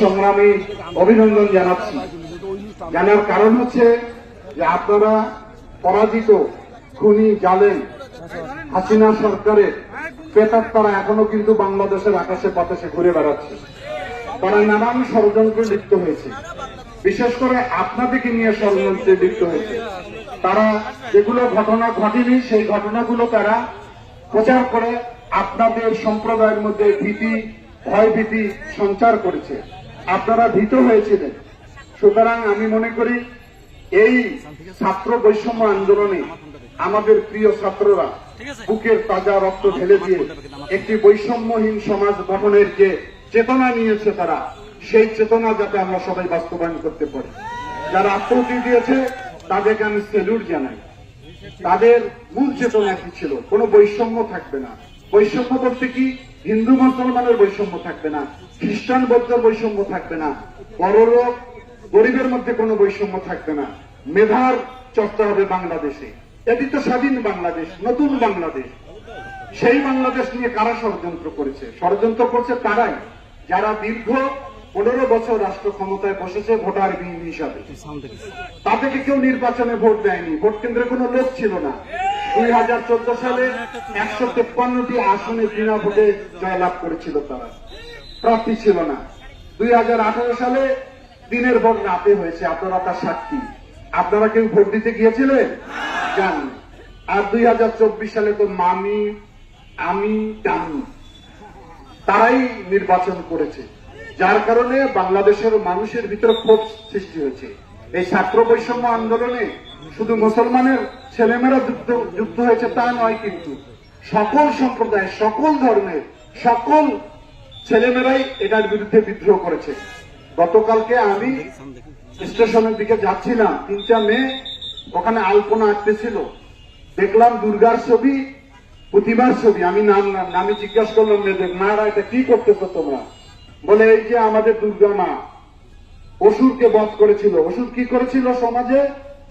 সংগ্রামী অভিনন্দন জানাচ্ছি। জানার কারণ হচ্ছে যে আপনারা পরাজিত খুনি জালেন হাসিনা সরকারের পেতার তারা এখনও কিন্তু বাংলাদেশের আকাশে বাতাসে ঘুরে বেড়াচ্ছে। তারা নানান ষড়যন্ত্রে লিপ্ত হয়েছে। বিশেষ করে আপনাদেরকে নিয়ে ষড়যন্ত্রে লিপ্ত হয়েছে। তারা যেগুলো ঘটনা ঘটেনি, সেই ঘটনাগুলো তারা প্রচার করে আপনাদের সম্প্রদায়ের মধ্যে ভীতি ভয় ভীতি সঞ্চার করেছে। আপনারা ভীত হয়েছিলেন। সুতরাং আমি মনে করি, এই ছাত্র বৈষম্য আন্দোলনে আমাদের প্রিয় ছাত্ররা বুকের তাজা রক্ত ঢেলে দিয়ে একটি বৈষম্যহীন সমাজ গঠনের যে চেতনা নিয়েছে তারা, সেই চেতনা যাতে আমরা সবাই বাস্তবায়ন করতে পারি। যারা আত্মহতি দিয়েছে, তাদেরকে আমি সেলুট জানাই। তাদের মূল চেতনা কি ছিল, কোনো বৈষম্য থাকবে না। বৈষম্য বলতে কি? হিন্দু মুসলমানের বৈষম্য থাকবে না, খ্রিস্টান বৌদ্ধের বৈষম্য থাকবে না বড়লোক গরিবের মধ্যে কোনো বৈষম্য থাকবে না। মেধার চর্চা হবে বাংলাদেশে। এটি তো স্বাধীন বাংলাদেশ, নতুন বাংলাদেশ। সেই বাংলাদেশ নিয়ে কারা ষড়যন্ত্র করেছে? ষড়যন্ত্র করছে তারাই। যারা দীর্ঘ পনেরো বছর রাষ্ট্র ক্ষমতায় বসেছে ভোটার বিহীন হিসাবে। তাদেরকে কেউ নির্বাচনে ভোট দেয়নি। ভোট কেন্দ্রে কোনো লোক ছিল না। দুই হাজার চোদ্দ সালে একশো তেপ্পান্নটি আসনে বিনা ভোটে জয়লাভ করেছিল তারা। প্রার্থী ছিল না। দুই হাজার আঠারো সালে দিনের ভোট হয়েছে। আপনারা তার সাক্ষী। আপনারা কেউ ভোট দিতে গিয়েছিলেন? আর দুই হাজার চব্বিশ সালে তো মামি, আমি তারাই নির্বাচন করেছে। যার কারণে বাংলাদেশের মানুষের ভিতরে ক্ষোভ সৃষ্টি হয়েছে। এই ছাত্র বৈষম্য আন্দোলনে শুধু মুসলমানের ছেলেমেয়েরা যুক্ত যুক্ত হয়েছে তা নয় কিন্তু সকল সম্প্রদায় সকল ধর্মের, সকল ছেলেমেয়েরাই এটার বিরুদ্ধে বিদ্রোহ করেছে। গতকালকে আমি স্টেশনের দিকে যাচ্ছিলাম, তিনটা মেয়ে ওখানে আলপনা আঁকতেছিল। দেখলাম দুর্গার ছবি, প্রতিমার ছবি। আমি নাম, নাম- নামে জিজ্ঞাসা করলাম, মেয়েদের মারা এটা কি করতেছো তোমরা? বলে, এই যে আমাদের দুর্গা মা। অসুরকে বধ করেছিল। অসুর কি করেছিল সমাজে?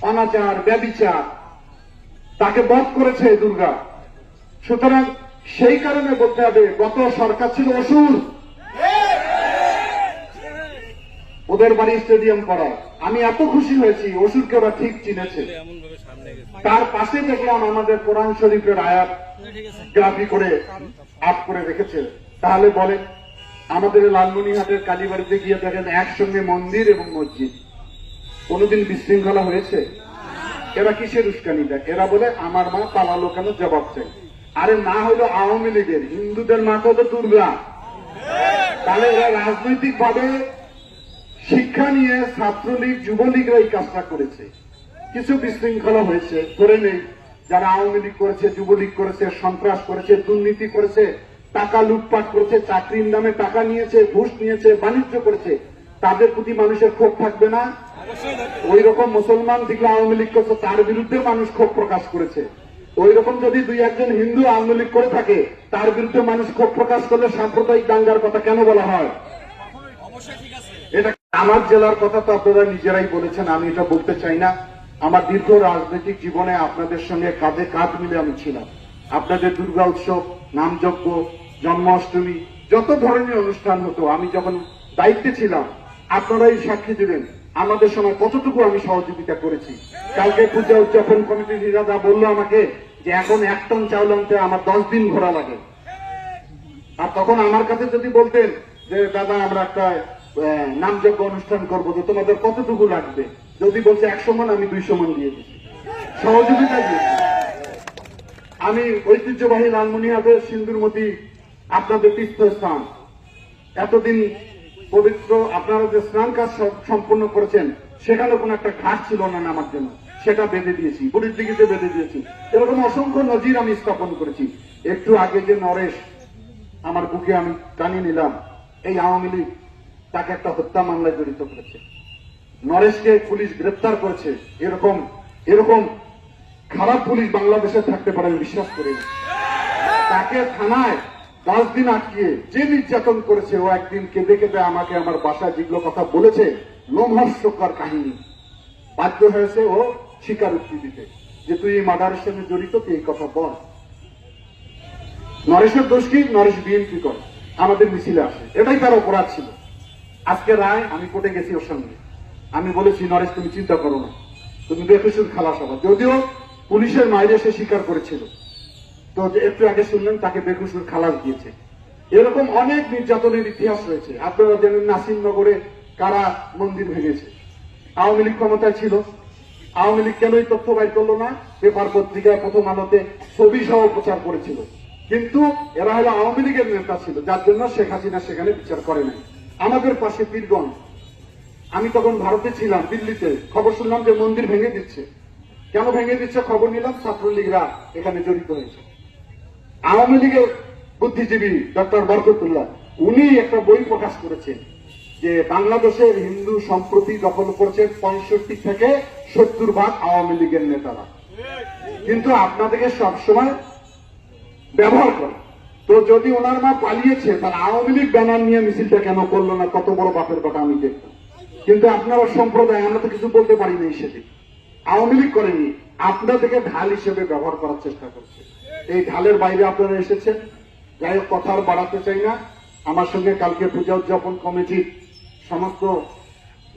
অনাচার ব্যবিচার। তাকে বধ করেছে দুর্গা। সুতরাং সেই কারণে বলতে হবে গত সরকার ছিল অসুর। ওদের বাড়ি স্টেডিয়াম করা। আমি এত খুশি হয়েছি অসুরকে ওরা ঠিক চিনেছে। তার পাশে দেখলাম আমাদের কোরআন শরীফের আয়াত গ্রাফি করে আপ করে রেখেছে। তাহলে বলেন আমাদের লালমনিহাটের কালীবাড়িতে গিয়ে দেখেন একসঙ্গে মন্দির এবং মসজিদ। কোনোদিন বিশৃঙ্খলা হয়েছে? এরা কিসের উস্কানি দেয় এরা বলে, আমার মা পালালো কেন? জবাব চাই। আরে মা হলো আওয়ামী লীগের, হিন্দুদের মা তো দুর্গা? তাহলে এরা রাজনৈতিক ভাবে শিক্ষা নিয়ে ছাত্রলীগ, যুবলীগরা এই কাজটা করেছে। কিছু বিশৃঙ্খলা হয়েছে, ধরে নেই। যারা আওয়ামী লীগ করেছে, যুবলীগ করেছে, সন্ত্রাস করেছে, দুর্নীতি করেছে টাকা লুটপাট করেছে, চাকরির নামে টাকা নিয়েছে, ঘুষ নিয়েছে, বাণিজ্য করেছে, তাদের প্রতি মানুষের ক্ষোভ থাকবে না? ওই রকম মুসলমান যেগুলো আওয়ামী লীগ করছে, তার বিরুদ্ধে মানুষ ক্ষোভ প্রকাশ করেছে। ওই রকম যদি দুই একজন হিন্দু আওয়ামী লীগ করে থাকে, তার বিরুদ্ধে মানুষ ক্ষোভ প্রকাশ করলে সাম্প্রদায়িক দাঙ্গার কথা কেন বলা হয়? এটা আমার জেলার কথা তো আপনারা নিজেরাই বলেছেন, আমি এটা বলতে চাই না। আমার দীর্ঘ রাজনৈতিক জীবনে আপনাদের সঙ্গে কাঁধে কাঁধ মিলে আমি ছিলাম। আপনাদের দুর্গা উৎসব নামযজ্ঞ জন্মাষ্টমী, যত ধরনের অনুষ্ঠান হতো, আমি যখন দায়িত্বে ছিলাম আপনারাই সাক্ষী দিবেন। আমাদের সময় কতটুকু আমি সহযোগিতা করেছি। কালকে পূজা উদযাপন কমিটির নিরাদা বলল আমাকে যে এখন এক টন চাউল আনতে আমার দশ দিন ঘোরা লাগে। আর তখন আমার কাছে যদি বলতেন যে, দাদা, আমরা একটা নামযজ্ঞ অনুষ্ঠান করব তো তোমাদের কতটুকু লাগবে? যদি বলছে একশো মন, আমি দুইশো মন দিয়ে দিচ্ছি সহযোগিতা দিয়েছি। আমি ঐতিহ্যবাহী লালমনিহাটের সিন্দুরমতি আপনাদের তীর্থস্থান। এতদিন পবিত্র আপনারা যে স্নান কাজ সম- সম্পন্ন করেছেন, সেখানে কোনো একটা ঘাট ছিল না নামার জন্য। সেটা বেঁধে দিয়েছি, বুড়ির দিঘিতে বেঁধে দিয়েছি। এরকম অসংখ্য নজির আমি স্থাপন করেছি। একটু আগে যে নরেশ আমার বুকে আমি টানিয়ে নিলাম, এই আওয়ামী লীগ তাকে একটা হত্যা মামলায় জড়িত করেছে। নরেশকে পুলিশ গ্রেপ্তার করেছে। এরকম এরকম খারাপ পুলিশ বাংলাদেশে থাকতে পারে, আমি বিশ্বাস করি তাকে থানায় দশ দিন আটকিয়ে যে নির্যাতন করেছে, ও একদিন কেঁদে কেঁদে আমাকে আমার বাসায় যেগুলো কথা বলেছে, লোমহর্ষকর কাহিনী। বাধ্য হয়েছে ও স্বীকারোক্তি দিতে যে তুই এই মার্ডারের সঙ্গে জড়িত, তুই এই কথা বল। নরেশের দোষ কি? নরেশ বিএনপি করে। আমাদের মিছিলে আসে। এটাই তার অপরাধ ছিল। আজকে রায়, আমি কোর্টে গেছি ওর সঙ্গে। আমি বলেছি, নরেশ, তুমি চিন্তা করো না। তুমি বেকসুর খালাস হবা। যদিও পুলিশের মাইরে সে স্বীকার করেছিল। তো একটু আগে শুনলেন, তাকে বেকসুর খালাস দিয়েছে। এরকম অনেক নির্যাতনের ইতিহাস রয়েছে। আপনারা জানেন নাসিমনগরে কারা মন্দির ভেঙেছে। আওয়ামী লীগ ক্ষমতায় ছিল। আওয়ামী লীগ কেন তথ্য বাইর করল না? পেপার পত্রিকায় প্রথম আলোতে ছবি সহ প্রচার করেছিল। কিন্তু এরা হলো আওয়ামী লীগের নেতা ছিল, যার জন্য শেখ হাসিনা সেখানে বিচার করে নাই। আমাদের পাশে পীরগঞ্জ আমি তখন ভারতে ছিলাম, দিল্লিতে। খবর শুনলাম যে মন্দির ভেঙে দিচ্ছে। কেন ভেঙে দিচ্ছে? খবর নিলাম ছাত্রলীগরা এখানে জড়িত হয়েছে। আওয়ামী লীগের বুদ্ধিজীবী ডক্টর বরকতুল্লাহ, উনি একটা বই প্রকাশ করেছেন যে বাংলাদেশের হিন্দু সম্প্রতি দখল করছে পঁয়ষট্টি থেকে সত্তর ভাগ আওয়ামী লীগের নেতারা। কিন্তু আপনাদেরকে সবসময় ব্যবহার করে। তো যদি ওনার মা পালিয়েছে, তাহলে আওয়ামী লীগ ব্যানার নিয়ে মিছিলটা কেন করল না? কত বড় বাপের কথা আমি দেখতাম কিন্তু আপনারা সম্প্রদায়, আমরা তো কিছু বলতে পারি না সেদিন। আওয়ামী লীগ করেনি, আপনাদেরকে ঢাল হিসেবে ব্যবহার করার চেষ্টা করছে। এই ঢালের বাইরে আপনারা এসেছেন। যাই হোক, কথা আর বাড়াতে চাই না। আমার সঙ্গে কালকে পূজা উদযাপন কমিটির সমস্ত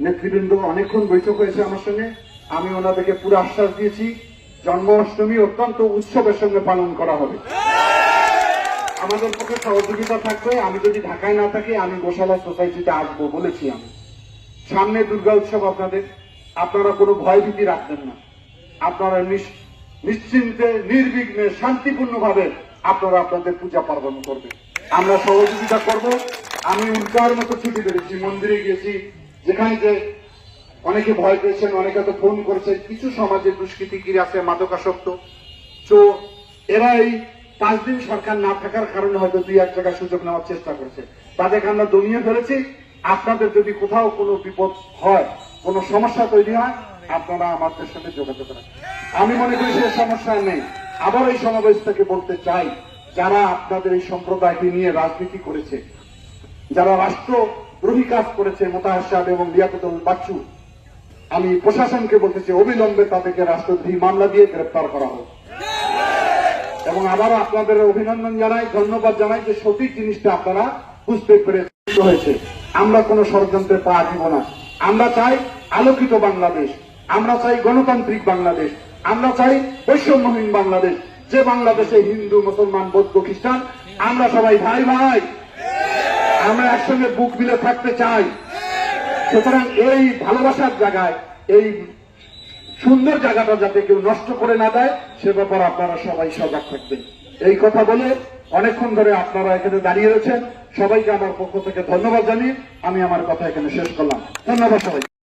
নেতৃবৃন্দ অনেকক্ষণ বৈঠক হয়েছে আমার সঙ্গে। আমি ওনাদেরকে পুরো আশ্বাস দিয়েছি, জন্মাষ্টমী অত্যন্ত উৎসবের সঙ্গে পালন করা হবে। আমাদের পক্ষে সহযোগিতা থাকবে। আমি যদি ঢাকায় না থাকি, আমি গোশালা সোসাইটিতে আসব বলেছি আমি। সামনে দুর্গা উৎসব আপনাদের। আপনারা কোনো ভয় ভীতি রাখবেন না। আপনারা নিশ- নিশ্চিন্তে, নির্বিঘ্নে, শান্তিপূর্ণভাবে আপনারা আপনাদের পূজা পার্বণ করবেন। আমরা সহযোগিতা করব। আমি উল্কার মতো ছুটি পেরেছি, মন্দিরে গিয়েছি, যেখানে যে অনেকে ভয় পেয়েছেন, অনেকে তো ফোন করেছেন কিছু সমাজে দুষ্কৃতিগিরি আছে, মাদকাসক্ত। তো এরা এই পাঁচ দিন সরকার না থাকার কারণে হয়তো দুই এক জায়গায় সুযোগ নেওয়ার চেষ্টা করছে। তাদেরকে আমরা দমিয়ে ফেলেছি। আপনাদের যদি কোথাও কোনো বিপদ হয়, কোনো সমস্যা তৈরি হয় আপনারা আমাদের সাথে যোগাযোগ করেন। আমি মনে করি সে সমস্যা নেই। আবার এই সমাবেশ থেকে বলতে চাই, যারা আপনাদের এই সম্প্রদায়কে নিয়ে রাজনীতি করেছে, যারা রাষ্ট্রদ্রোহী কাজ করেছে, মোতাহার সাহেব এবং লিয়াকতুল বাচ্চু, আমি প্রশাসনকে বলতেছি অবিলম্বে তাদেরকে রাষ্ট্রদ্রোহী মামলা দিয়ে গ্রেপ্তার করা হোক। এবং আবারও আপনাদের অভিনন্দন জানাই, ধন্যবাদ জানাই যে সঠিক জিনিসটা আপনারা বুঝতে পেরে হয়েছে আমরা কোনো ষড়যন্ত্রে পা দিব না। আমরা চাই আলোকিত বাংলাদেশ। আমরা চাই গণতান্ত্রিক বাংলাদেশ, আমরা চাই বৈষম্যহীন বাংলাদেশ, যে বাংলাদেশে হিন্দু, মুসলমান, বৌদ্ধ, খ্রিস্টান, আমরা সবাই ভাই ভাই। আমরা একসঙ্গে বুক মিলে থাকতে চাই। সুতরাং এই ভালোবাসার জায়গায়, এই সুন্দর জায়গাটা যাতে কেউ নষ্ট করে না দেয়, সে ব্যাপারে আপনারা সবাই সজাগ থাকবেন। এই কথা বলে অনেকক্ষণ ধরে আপনারা এখানে দাঁড়িয়ে রয়েছেন। সবাইকে আমার পক্ষ থেকে ধন্যবাদ জানিয়ে আমি আমার কথা এখানে শেষ করলাম। ধন্যবাদ সবাই